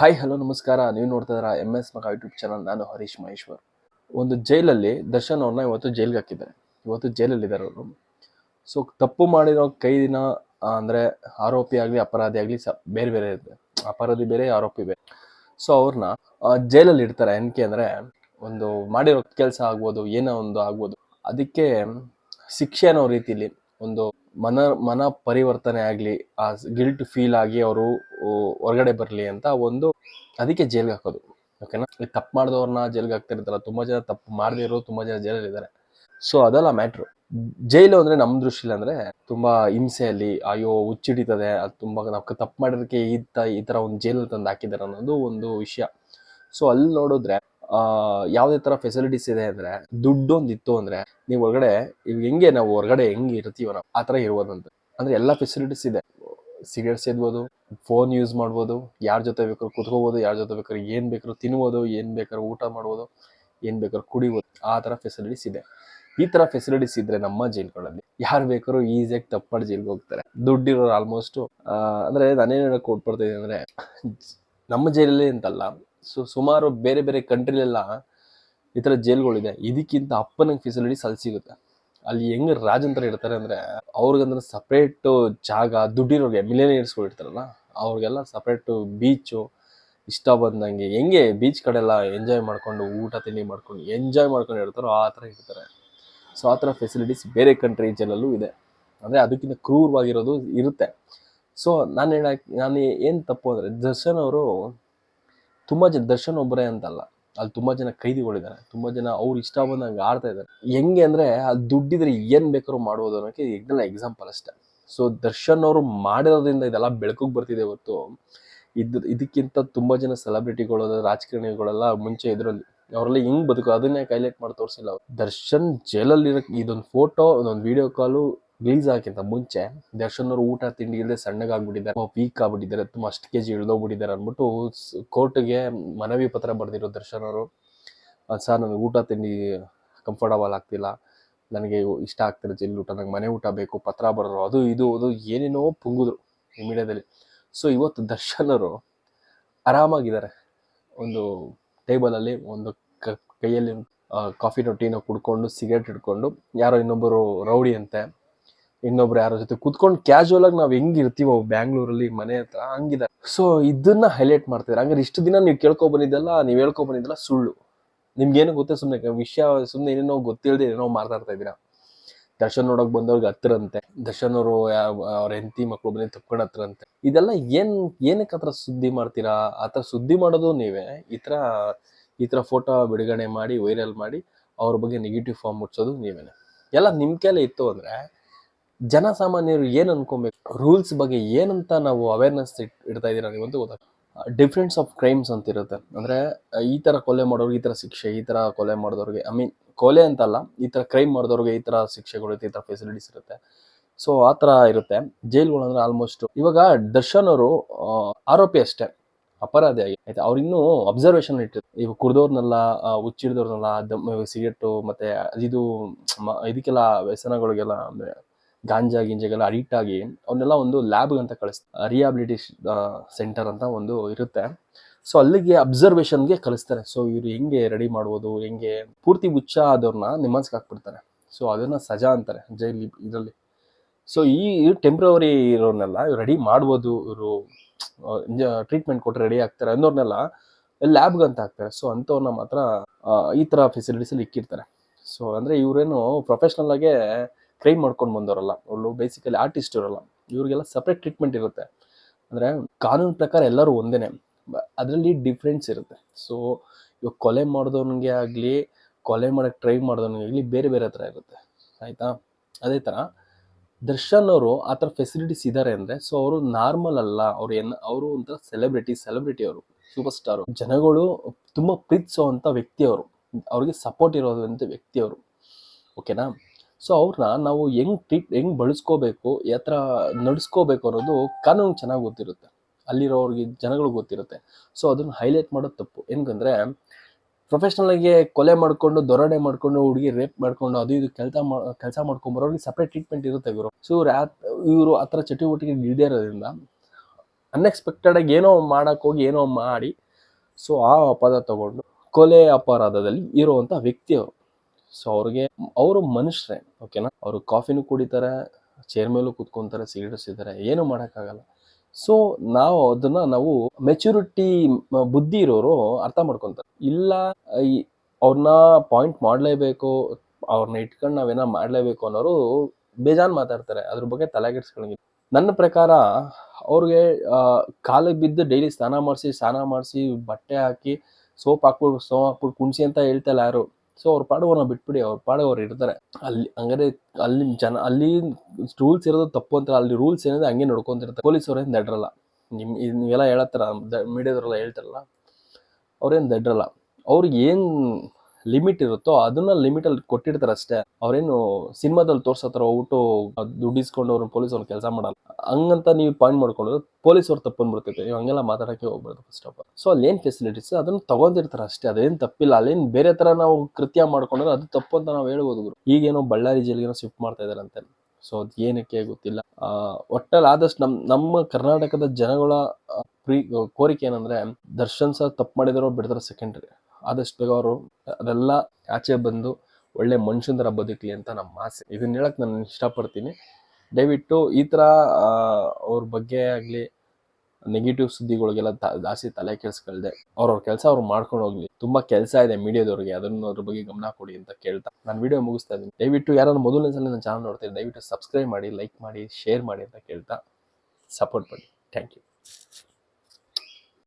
Hi hello ನಮಸ್ಕಾರ. ನೀವು ನೋಡ್ತಾ ಇದ್ದೀರಾ ಎಂ ಎಸ್ ಮಗ ಯೂಟ್ಯೂಬ್ ಚಾನಲ್ ನಾನು ಹರೀಶ್ ಮಹೇಶ್ವರ್. ಒಂದು ಜೈಲಲ್ಲಿ ದರ್ಶನ್ ಅವ್ರನ್ನ ಇವತ್ತು ಜೈಲ್ಗೆ ಹಾಕಿದ್ದಾರೆ. ಇವತ್ತು ಜೈಲಲ್ಲಿದ್ದಾರೆ ಅವರು. ಸೊ ತಪ್ಪು ಮಾಡಿರೋ ಕೈದಿನ ದಿನ ಅಂದ್ರೆ ಆರೋಪಿ ಆಗಲಿ, ಅಪರಾಧಿ ಆಗಲಿ ಸ, ಬೇರೆ ಬೇರೆ ಇರುತ್ತೆ ಅಪರಾಧಿ ಬೇರೆ, ಆರೋಪಿ ಬೇರೆ. ಸೊ ಅವ್ರನ್ನ ಜೈಲಲ್ಲಿ ಇಡ್ತಾರೆ. ಏನಕ್ಕೆ ಅಂದರೆ, ಒಂದು ಮಾಡಿರೋ ಕೆಲಸ ಆಗ್ಬೋದು, ಏನೋ ಒಂದು ಆಗ್ಬೋದು. ಅದಕ್ಕೆ ಶಿಕ್ಷೆ ಅನ್ನೋ ರೀತಿಲಿ ಒಂದು ಮನ ಮನ ಪರಿವರ್ತನೆ ಆಗಲಿ, ಆ ಗಿಲ್ಟ್ ಫೀಲ್ ಆಗಿ ಅವರು ಹೊರಗಡೆ ಬರಲಿ ಅಂತ ಒಂದು ಅದಕ್ಕೆ ಜೈಲ್ಗೆ ಹಾಕೋದು. ಓಕೆನಾ ತಪ್ಪು ಮಾಡಿದವ್ರನ್ನ ಜೈಲ್ಗೆ ಹಾಕ್ತಿರ್ತಾರ, ತುಂಬಾ ಜನ ತಪ್ಪು ಮಾಡದೇ ಇರೋ ತುಂಬಾ ಜನ ಜೈಲಲ್ಲಿ ಇದ್ದಾರೆ ಸೊ ಅದೆಲ್ಲ ಮ್ಯಾಟ್ರು ಜೈಲು ಅಂದ್ರೆ ನಮ್ಮ ದೃಷ್ಟಿಲಿ ಅಂದ್ರೆ ತುಂಬಾ ಹಿಂಸೆಯಲ್ಲಿ, ಅಯ್ಯೋ, ಹುಚ್ಚಿಡಿತದೆ, ಅದು ತುಂಬಾ ನಾವು ತಪ್ಪು ಮಾಡಿರೋದಕ್ಕೆ ಈ ತ, ಈ ತರ ಒಂದು ಜೈಲಲ್ಲಿ ತಂದು ಹಾಕಿದ್ದಾರೆ ಅನ್ನೋದು ಒಂದು ವಿಷಯ. ಸೊ ಅಲ್ಲಿ ನೋಡಿದ್ರೆ, ಆ, ಯಾವುದೇ ತರ ಫೆಸಿಲಿಟೀಸ್ ಇದೆ ಅಂದ್ರೆ ದುಡ್ಡು ಒಂದು ಇತ್ತು ಅಂದ್ರೆ ನೀವು ಹೊರಗಡೆ ಇವಾಗ ಹೆಂಗೆ ನಾವು ಹೊರಗಡೆ ಹೆಂಗೆ ಇರ್ತೀವೋ ನಾವು, ಆ ಥರ ಇರ್ಬೋದಂತ. ಅಂದ್ರೆ ಎಲ್ಲ ಫೆಸಿಲಿಟೀಸ್ ಇದೆ. ಸಿಗರೇಟ್ಸ್ ಸೇದ್ಬೋದು ಫೋನ್ ಯೂಸ್ ಮಾಡ್ಬೋದು, ಯಾರ ಜೊತೆ ಬೇಕಾದ್ರೂ ಕುತ್ಕೋಬೋದು, ಯಾರ ಜೊತೆ ಬೇಕಾದ್ರೆ ಏನು ಬೇಕಾದ್ರೂ ತಿನ್ಬೋದು, ಏನು ಬೇಕಾದ್ರೂ ಊಟ ಮಾಡ್ಬೋದು, ಏನು ಬೇಕಾದ್ರೂ ಕುಡಿಬೋದು, ಆ ಥರ ಫೆಸಿಲಿಟೀಸ್ ಇದೆ. ಈ ಥರ ಫೆಸಿಲಿಟೀಸ್ ಇದ್ರೆ ನಮ್ಮ ಜೈಲ್ಗಳಲ್ಲಿ ಯಾರು ಬೇಕಾದ್ರೂ ಈಸಿಯಾಗಿ ತಪ್ಪಾಡಿ ಜೈಲ್ಗೆ ಹೋಗ್ತಾರೆ. ದುಡ್ಡಿರೋರು ಆಲ್ಮೋಸ್ಟ್ ಅಂದರೆ ನಾನೇನು ಹೇಳಕ್ಕೆ ಕೊಟ್ಬಿಡ್ತೀನಿ ಅಂದರೆ, ನಮ್ಮ ಜೈಲಲ್ಲಿ ಅಂತಲ್ಲ, ಸೊ, ಸುಮಾರು ಬೇರೆ ಬೇರೆ ಕಂಟ್ರಿಲೆಲ್ಲ ಈ ಥರ ಜೈಲ್ಗಳಿದೆ. ಇದಕ್ಕಿಂತ ಅಪ್ಪನಿಗೆ ಫೆಸಿಲಿಟೀಸ್ ಅಲ್ಲಿ ಸಿಗುತ್ತೆ. ಅಲ್ಲಿ ಹೆಂಗ್ ರಾಜಂತರ ಇರ್ತಾರೆ ಅಂದ್ರೆ ಅವ್ರಿಗಂದ್ರೆ ಸಪ್ರೇಟ್ ಜಾಗ, ದುಡ್ಡಿರೋರಿಗೆ ಮಿಲೇನಿಯರ್ಸ್ಗಳು ಇರ್ತಾರಲ್ಲ, ಅವ್ರಿಗೆಲ್ಲ ಸಪ್ರೇಟ್ ಬೀಚು ಇಷ್ಟ ಬಂದಂಗೆ ಹೆಂಗೆ ಬೀಚ್ ಕಡೆ ಎಲ್ಲ ಎಂಜಾಯ್ ಮಾಡ್ಕೊಂಡು, ಊಟ, ತಿಂಡಿ ಮಾಡ್ಕೊಂಡು ಎಂಜಾಯ್ ಮಾಡ್ಕೊಂಡು ಇರ್ತಾರೋ ಆ ಥರ ಇರ್ತಾರೆ. ಸೊ ಆ ಥರ ಫೆಸಿಲಿಟೀಸ್ ಬೇರೆ ಕಂಟ್ರೀಸಲ್ಲೂ ಇದೆ. ಅಂದರೆ ಅದಕ್ಕಿಂತ ಕ್ರೂರವಾಗಿರೋದು ಇರುತ್ತೆ. ಸೊ ನಾನು ಹೇಳಕ್, ನಾನು ಏನು ತಪ್ಪು ಅಂದರೆ ದರ್ಶನ್ ಅವರು, ತುಂಬ ಜನ ದರ್ಶನ್ ಒಬ್ಬರೇ ಅಂತಲ್ಲ. ಅಲ್ಲಿ ತುಂಬ ಜನ ಕೈದಿಗಳಿದ್ದಾರೆ ತುಂಬ ಜನ ಅವ್ರು ಇಷ್ಟ ಬಂದಂಗೆ ಆಡ್ತಾ ಇದ್ದಾರೆ ಹೆಂಗೆ ಅಂದರೆ ಅಲ್ಲಿ ದುಡ್ಡಿದ್ರೆ ಏನು ಬೇಕಾದ್ರೂ ಮಾಡ್ಬೋದು ಅನ್ನೋಕ್ಕೆ ಇದೆಲ್ಲ ಎಕ್ಸಾಂಪಲ್ ಅಷ್ಟೇ. ಸೊ ದರ್ಶನ್ ಅವರು ಮಾಡಿರೋದ್ರಿಂದ ಇದೆಲ್ಲ ಬೆಳಕಿಗೆ ಬರ್ತಿದೆ ಇವತ್ತು ಇದು, ಇದಕ್ಕಿಂತ ತುಂಬ ಜನ ಸೆಲೆಬ್ರಿಟಿಗಳು ರಾಜಕಾರಣಿಗಳೆಲ್ಲ ಮುಂಚೆ ಇದರಲ್ಲಿ. ಅವರೆಲ್ಲ ಹೆಂಗ್ ಬದುಕು, ಅದನ್ನೇ ಹೈಲೈಟ್ ಮಾಡಿ ತೋರಿಸಿಲ್ಲ ದರ್ಶನ್ ಜೈಲಲ್ಲಿ ಇದೊಂದು ಫೋಟೋ ಒಂದೊಂದು ವಿಡಿಯೋ ಕಾಲು ರಿಲೀಸ್ ಆಗಿಂತ ಮುಂಚೆ ದರ್ಶನ್ ಅವರು ಊಟ, ತಿಂಡಿ ಇಲ್ಲದೆ ಸಣ್ಣಗಾಗ್ಬಿಟ್ಟಿದ್ದಾರೆ. ವೀಕ್ ಆಗ್ಬಿಟ್ಟಿದ್ದಾರೆ. ತುಂಬ ಅಷ್ಟು ಕೆ ಜಿ ಇಳ್ದೋಗ್ಬಿಟ್ಟಿದ್ದಾರೆ ಅಂದ್ಬಿಟ್ಟು ಕೋರ್ಟ್ಗೆ ಮನವಿ ಪತ್ರ ಬರೆದಿರೋ ದರ್ಶನ್ ಅವರು ಸರ್, ನನಗೆ ಊಟ, ತಿಂಡಿ ಕಂಫರ್ಟಬಲ್ ಆಗ್ತಿಲ್ಲ. ನನಗೆ ಇಷ್ಟ ಆಗ್ತಿರೋ ಜೈಲ್ ಊಟ. ನಂಗೆ ಮನೆ ಊಟ ಬೇಕು, ಪತ್ರ ಬರೋರು, ಅದು ಇದು, ಅದು ಏನೇನೋ ಪುಂಗುದ್ರು ಈ ಮೀಡಿಯಾದಲ್ಲಿ. ಸೊ ಇವತ್ತು ದರ್ಶನ್ ಅವರು ಆರಾಮಾಗಿದ್ದಾರೆ. ಒಂದು ಟೇಬಲಲ್ಲಿ ಒಂದು ಕ, ಕೈಯಲ್ಲಿ ಕಾಫಿನೋ ಟೀನೋ ಕುಡ್ಕೊಂಡು ಸಿಗರೇಟ್ ಹಿಡ್ಕೊಂಡು, ಯಾರೋ ಇನ್ನೊಬ್ಬರು ರೌಡಿ ಅಂತೆ ಇನ್ನೊಬ್ರು ಯಾರ ಜೊತೆ ಕುತ್ಕೊಂಡು ಕ್ಯಾಶುವಲ್ ಆಗಿ ನಾವು ಹೆಂಗ್ ಇರ್ತೀವೋ ಬ್ಯಾಂಗ್ಳೂರಲ್ಲಿ ಮನೆ ಹತ್ರ ಹಂಗಿದೆ. ಸೊ ಇದನ್ನ ಹೈಲೈಟ್ ಮಾಡ್ತಿದ್ದಾರೆ ಹಂಗಾರೆ ಇಷ್ಟು ದಿನ ನೀವು ಕೇಳ್ಕೊ ಬಂದಿದ್ದಲ್ಲ, ನೀವು ಹೇಳ್ಕೊ ಬಂದಿದ್ದಲ್ಲ ಸುಳ್ಳು. ನಿಮ್ಗೇನು ಗೊತ್ತೇ ಸುಮ್ಮನೆ ವಿಷಯ ಸುಮ್ಮನೆ ಏನೇನೋ ಗೊತ್ತಿಲ್ಲದೆ ಏನೋ ಮಾತಾಡ್ತಾ ಇದ್ದೀರಾ? ದರ್ಶನ್ ನೋಡಕ್ ಬಂದವ್ರಿಗೆ ಹತ್ತಿರಂತೆ ದರ್ಶನ್ ಅವರು ಅವ್ರ ಹೆಂಡತಿ ಮಕ್ಳು ಬಂದು ತಪ್ಕೊಂಡು ಅಂತೆ ಇದೆಲ್ಲ ಏನ್ ಏನಕ್ಕೆ ಆತರ ಸುದ್ದಿ ಮಾಡ್ತೀರಾ? ಆತರ ಸುದ್ದಿ ಮಾಡೋದು ನೀವೇ. ಈ ತರ ಈ ತರ ಫೋಟೋ ಬಿಡುಗಡೆ ಮಾಡಿ ವೈರಲ್ ಮಾಡಿ ಅವ್ರ ಬಗ್ಗೆ ನೆಗೆಟಿವ್ ಫಾರ್ಮ್ ಮುಟ್ಸೋದು ನೀವೇನೆ. ಎಲ್ಲ ನಿಮ್ ಕೈಲೇ ಇತ್ತು ಅಂದ್ರೆ ಜನಸಾಮಾನ್ಯರು ಏನು ಅನ್ಕೊಬೇಕು? ರೂಲ್ಸ್ ಬಗ್ಗೆ ಏನಂತ ನಾವು ಅವೇರ್ನೆಸ್ ಇಡ್ತಾ ಇದ್ದೀರಾ ನೀವಂತೂ ಗೊತ್ತಾಗ ಡಿಫ್ರೆನ್ಸ್ ಆಫ್ ಕ್ರೈಮ್ಸ್ ಅಂತ ಇರುತ್ತೆ ಅಂದ್ರೆ ಈ ತರ ಕೊಲೆ ಮಾಡೋರ್ಗೆ ಈ ತರ ಶಿಕ್ಷೆ, ಈ ತರ ಕೊಲೆ ಮಾಡಿದವ್ರಿಗೆ ಐ ಮೀನ್ ಕೊಲೆ ಅಂತಲ್ಲ, ಈ ತರ ಕ್ರೈಮ್ ಮಾಡಿದವ್ರಿಗೆ ಈ ತರ ಶಿಕ್ಷೆಗಳಿರುತ್ತೆ ಈ ತರ ಫೆಸಿಲಿಟೀಸ್ ಇರುತ್ತೆ. ಸೊ ಆ ತರ ಇರುತ್ತೆ. ಜೈಲ್ಗಳು ಅಂದ್ರೆ ಆಲ್ಮೋಸ್ಟ್ ಇವಾಗ ದರ್ಶನ್ ಅವರು ಆರೋಪಿ ಅಷ್ಟೇ. ಅಪರಾಧಿ ಆಗಿ. ಆಯ್ತಾ? ಅವ್ರು ಇನ್ನೂ ಅಬ್ಸರ್ವೇಷನ್ ಇಟ್ಟಿರ್ತಾರೆ ಇವಾಗ ಕುಡ್ದವ್ರನ್ನೆಲ್ಲ ಹುಚ್ಚಿಡ್ದವ್ರನ್ನೆಲ್ಲ ಸಿಗರೇಟು, ಮತ್ತೆ, ಇದು ಇದಕ್ಕೆಲ್ಲ ವ್ಯಸನಗಳಿಗೆಲ್ಲ, ಅಂದ್ರೆ ಗಾಂಜಾ ಗಿಂಜೆಗೆಲ್ಲ ಅಡಿಕ್ಟ್ ಆಗಿ ಅವನ್ನೆಲ್ಲ ಒಂದು ಲ್ಯಾಬ್ ಅಂತ ಕಳಿಸ್ತಾರೆ ರಿಯಾಬಿಲಿಟೇಷ್ ಸೆಂಟರ್ ಅಂತ ಒಂದು ಇರುತ್ತೆ. ಸೊ ಅಲ್ಲಿಗೆ ಅಬ್ಸರ್ವೇಷನ್ಗೆ ಕಳಿಸ್ತಾರೆ. ಸೊ ಇವರು ಹೆಂಗೆ ರೆಡಿ ಮಾಡ್ಬೋದು, ಹೆಂಗೆ ಪೂರ್ತಿ ಹುಚ್ಚ ಆದವ್ರನ್ನ ನಿಮ್ಮನ್ಸ್ಗೆ ಹಾಕ್ಬಿಡ್ತಾರೆ. ಸೊ ಅದನ್ನು ಸಜಾ ಅಂತಾರೆ ಜೈಲಿ ಇದರಲ್ಲಿ. ಸೊ ಈ ಟೆಂಪ್ರವರಿ ಇರೋರ್ನೆಲ್ಲ ರೆಡಿ ಮಾಡ್ಬೋದು, ಇವರು ಟ್ರೀಟ್ಮೆಂಟ್ ಕೊಟ್ಟರೆ ರೆಡಿ ಆಗ್ತಾರೆ ಅನ್ನೋರ್ನೆಲ್ಲ ಲ್ಯಾಬ್ಗೆ ಅಂತ ಹಾಕ್ತಾರೆ. ಸೊ ಅಂಥವ್ರನ್ನ ಮಾತ್ರ ಈ ಥರ ಫೆಸಿಲಿಟೀಸಲ್ಲಿ ಇಕ್ಕಿರ್ತಾರೆ. ಸೊ ಅಂದರೆ ಇವರೇನು ಪ್ರೊಫೆಷ್ನಲ್ ಆಗೇ ಕ್ರೈಮ್ ಮಾಡ್ಕೊಂಡು ಬಂದವರಲ್ಲ ಅವರು ಬೇಸಿಕಲಿ ಆರ್ಟಿಸ್ಟ್ ಇರಲ್ಲ ಇವರಿಗೆಲ್ಲ ಸಪ್ರೇಟ್ ಟ್ರೀಟ್ಮೆಂಟ್ ಇರುತ್ತೆ. ಅಂದರೆ ಕಾನೂನು ಪ್ರಕಾರ ಎಲ್ಲರೂ ಒಂದೇ ಅದರಲ್ಲಿ ಡಿಫ್ರೆನ್ಸ್ ಇರುತ್ತೆ. ಸೊ ಇವಾಗ ಕೊಲೆ ಮಾಡಿದವನಿಗೆ ಆಗಲಿ, ಕೊಲೆ ಮಾಡೋಕ್ಕೆ ಟ್ರೈ ಮಾಡಿದವನಿಗೆ ಆಗಲಿ ಬೇರೆ ಬೇರೆ ಥರ ಇರುತ್ತೆ. ಆಯಿತಾ? ಅದೇ ಥರ ದರ್ಶನ್ ಅವರು ಆ ಥರ ಫೆಸಿಲಿಟೀಸ್ ಇದ್ದಾರೆ ಅಂದರೆ ಸೊ ಅವರು ನಾರ್ಮಲ್ ಅಲ್ಲ. ಅವ್ರು ಏನು ಅವರು ಒಂಥರ ಸೆಲೆಬ್ರಿಟಿ ಸೆಲೆಬ್ರಿಟಿ ಅವರು ಸೂಪರ್ ಸ್ಟಾರು ಜನಗಳು ತುಂಬ ಪ್ರೀತಿಸೋವಂಥ ವ್ಯಕ್ತಿ ಅವರು. ಅವ್ರಿಗೆ ಸಪೋರ್ಟ್ ಇರೋದಂಥ ವ್ಯಕ್ತಿ ಅವರು. ಓಕೆನಾ ಸೊ ಅವ್ರನ್ನ ನಾವು ಹೆಂಗ್ ಟ್ರೀಟ್ ಹೆಂಗ್ ಬಳಸ್ಕೋಬೇಕು ಯಾತ್ರ ನಡ್ಸ್ಕೋಬೇಕು ಅನ್ನೋದು ಕಾನೂನು ಚೆನ್ನಾಗಿ ಗೊತ್ತಿರುತ್ತೆ. ಅಲ್ಲಿರೋರಿಗೆ ಜನಗಳಿಗೆ ಗೊತ್ತಿರುತ್ತೆ. ಸೊ ಅದನ್ನ ಹೈಲೈಟ್ ಮಾಡೋದು ತಪ್ಪು. ಹೆಂಗಂದ್ರೆ ಪ್ರೊಫೆಷನಲ್ ಆಗಿ ಕೊಲೆ ಮಾಡ್ಕೊಂಡು ದೊರಡೆ ಮಾಡ್ಕೊಂಡು, ಹುಡುಗಿ ರೇಪ್ ಮಾಡ್ಕೊಂಡು, ಅದು ಇದು ಕೆಲಸ ಕೆಲಸ ಮಾಡ್ಕೊಂಬರೋರಿಗೆ ಸಪ್ರೇಟ್ ಟ್ರೀಟ್ಮೆಂಟ್ ಇರುತ್ತೆ ಇವರು. ಸೊ ಇವರು ಇವರು ಆ ಥರ ಚಟುವಟಿಕೆ ಇಲ್ಲದೇ ಇರೋದ್ರಿಂದ ಅನ್ಎಕ್ಸ್ಪೆಕ್ಟೆಡ್ ಆಗಿ ಏನೋ ಮಾಡೋಕ್ಕೋಗಿ ಏನೋ ಮಾಡಿ, ಸೊ ಆ ಅಪರಾಧ ತಗೊಂಡು ಕೊಲೆ ಅಪರಾಧದಲ್ಲಿ ಇರುವಂಥ ವ್ಯಕ್ತಿ ಅವರು ಸೊ ಅವ್ರಿಗೆ ಅವರು ಮನುಷ್ಯರೇ ಓಕೆನಾ ಅವರು ಕಾಫಿನೂ ಕುಡಿತಾರೆ ಚೇರ್ ಮೇಲೂ ಕೂತ್ಕೊಂತಾರೆ ಸಿಗರೇಟ್ ಸಿಗ್ತಾರೆ ಏನು ಮಾಡೋಕ್ಕಾಗಲ್ಲ. ಸೊ ನಾವು ಅದನ್ನ ನಾವು ಮೆಚುರಿಟಿ ಬುದ್ಧಿ ಇರೋರು ಅರ್ಥ ಮಾಡ್ಕೊತಾರೆ. ಇಲ್ಲ ಅವ್ರನ್ನ ಪಾಯಿಂಟ್ ಮಾಡಲೇಬೇಕು ಅವ್ರನ್ನ ಇಟ್ಕೊಂಡು ನಾವೇನ ಮಾಡಲೇಬೇಕು ಅನ್ನೋರು ಬೇಜಾನ್ ಮಾತಾಡ್ತಾರೆ. ಅದ್ರ ಬಗ್ಗೆ ತಲೆಗೆಡ್ಸ್ಕೊಳಂಗಿಲ್ಲ ನನ್ನ ಪ್ರಕಾರ, ಅವ್ರಿಗೆ ಕಾಲಿಗೆ ಬಿದ್ದು ಡೈಲಿ ಸ್ನಾನ ಮಾಡಿಸಿ ಸ್ನಾನ ಮಾಡಿಸಿ, ಬಟ್ಟೆ ಹಾಕಿ, ಸೋಪ್ ಹಾಕ್ಬಿಟ್ಟು ಸೋಪ್ ಹಾಕ್ಬಿಟ್ಟು ಕುಣಿಸಿ ಅಂತ ಹೇಳ್ತಾ ಇಲ್ಲ ಯಾರು? ಸೊ ಅವ್ರ ಪಾಡು ಅವ್ರನ್ನ ಬಿಟ್ಬಿಡಿ, ಅವ್ರ ಪಾಡು ಅವ್ರು ಇರ್ತಾರೆ. ಅಲ್ಲಿ, ಹಂಗಾರೆ ಅಲ್ಲಿ ಜನ, ಅಲ್ಲಿ ರೂಲ್ಸ್ ಇರೋದು ತಪ್ಪು ಅಂತ ಅಲ್ಲಿ ರೂಲ್ಸ್ ಏನಿದೆ ಹಂಗೆ ನೋಡ್ಕೊಂತಿರ್ತಾರೆ. ಪೊಲೀಸ್ ಅವ್ರೇನು ದಡ್ರಲ್ಲ. ನಿಮ್ಮ ನೀವೆಲ್ಲ ಹೇಳತ್ತಾರ ಮೀಡಿಯಾದವರೆಲ್ಲ ಹೇಳ್ತಾರಲ್ಲ ಅವ್ರೇನು ದಡ್ರಲ್ಲ. ಅವ್ರಿಗೆ ಏನು ಲಿಮಿಟ್ ಇರುತ್ತೋ ಅದನ್ನ ಲಿಮಿಟಲ್ಲಿ ಕೊಟ್ಟಿರ್ತಾರೆ ಅಷ್ಟೇ. ಅವ್ರೇನು ಸಿನಿಮಾದಲ್ಲಿ ತೋರ್ಸೋ ಥರ ಹೋಗ್ಬಿಟ್ಟು ದುಡ್ಡು ಇಸ್ಕೊಂಡು ಅವ್ರನ್ನ ಪೊಲೀಸ್ ಅವ್ರ ಕೆಲಸ ಮಾಡಲ್ಲ. ಹಂಗಂತ ನೀವು ಪಾಯಿಂಟ್ ಮಾಡ್ಕೊಂಡ್ರೆ ಪೊಲೀಸ್ ಅವ್ರು ತಪ್ಪು ಬಿಡ್ತೈತೆ. ನೀವು ಹಂಗೆಲ್ಲ ಮಾತಾಡೋಕ್ಕೆ ಹೋಗ್ಬಾರ್ದು ಫಸ್ಟ್ ಆಫ್ ಆಲ್ ಸೊ ಅಲ್ಲಿ ಏನು ಫೆಸಿಲಿಟೀಸ್ ಅದನ್ನು ತಗೊಂಡಿರ್ತಾರೆ ಅಷ್ಟೇ. ಅದೇನು ತಪ್ಪಿಲ್ಲ. ಅಲ್ಲೇನು ಬೇರೆ ಥರ ನಾವು ಕೃತ್ಯ ಮಾಡ್ಕೊಂಡ್ರೆ ಅದು ತಪ್ಪು ಅಂತ ನಾವು ಹೇಳ್ಬೋದು ಈಗೇನೋ ಬಳ್ಳಾರಿ ಜೈಲಿಗೇನೋ ಶಿಫ್ಟ್ ಮಾಡ್ತಾ ಇದಾರಂತೆ ಸೊ ಅದು ಏನಕ್ಕೆ ಗೊತ್ತಿಲ್ಲ. ಒಟ್ಟಲ್ಲಿ ಆದಷ್ಟು ನಮ್ಮ ನಮ್ಮ ಕರ್ನಾಟಕದ ಜನಗಳ ಪ್ರೀ, ಕೋರಿಕೆ ಏನಂದ್ರೆ ದರ್ಶನ್ ಸರ್ ತಪ್ಪು ಮಾಡಿದಾರೋ ಬಿಡ್ತಾರೆ ಸೆಕೆಂಡ್ರಿ ಆದಷ್ಟು ಬೇಗ ಅವರು ಅದೆಲ್ಲ ಆಚೆ ಬಂದು ಒಳ್ಳೆ ಮನುಷ್ಯನ ಥರ ಬದುಕಲಿ ಅಂತ ನಮ್ಮ ಆಸೆ. ಇದನ್ನ ಹೇಳಕ್ ನಾನು ಇಷ್ಟಪಡ್ತೀನಿ. ದಯವಿಟ್ಟು ಈ ಥರ ಅವ್ರ ಬಗ್ಗೆ ಆಗಲಿ ನೆಗೆಟಿವ್ ಸುದ್ದಿಗಳಿಗೆಲ್ಲ ತ- ಜಾಸ್ತಿ ತಲೆ ಕೆಡಿಸ್ಕೊಳ್ದೆ. ಅವ್ರವ್ರ ಕೆಲಸ ಅವ್ರು ಮಾಡ್ಕೊಂಡು ಹೋಗ್ಲಿ. ತುಂಬಾ ಕೆಲಸ ಇದೆ ಮೀಡಿಯಾದವ್ರಿಗೆ, ಅದನ್ನು ಅದ್ರ ಬಗ್ಗೆ ಗಮನ ಕೊಡಿ ಅಂತ ಕೇಳ್ತಾ. ನಾನು ವಿಡಿಯೋ ಮುಗಿಸ್ತಾ ಇದ್ದೀನಿ. ದಯವಿಟ್ಟು ಯಾರು ಮೊದಲನೇ ಸಲ ನನ್ನ ಚಾನಲ್ ನೋಡ್ತೀನಿ ದಯವಿಟ್ಟು ಸಬ್ಸ್ಕ್ರೈಬ್ ಮಾಡಿ ಲೈಕ್ ಮಾಡಿ ಶೇರ್ ಮಾಡಿ ಅಂತ ಕೇಳ್ತಾ. ಸಪೋರ್ಟ್ ಮಾಡಿ. Thank you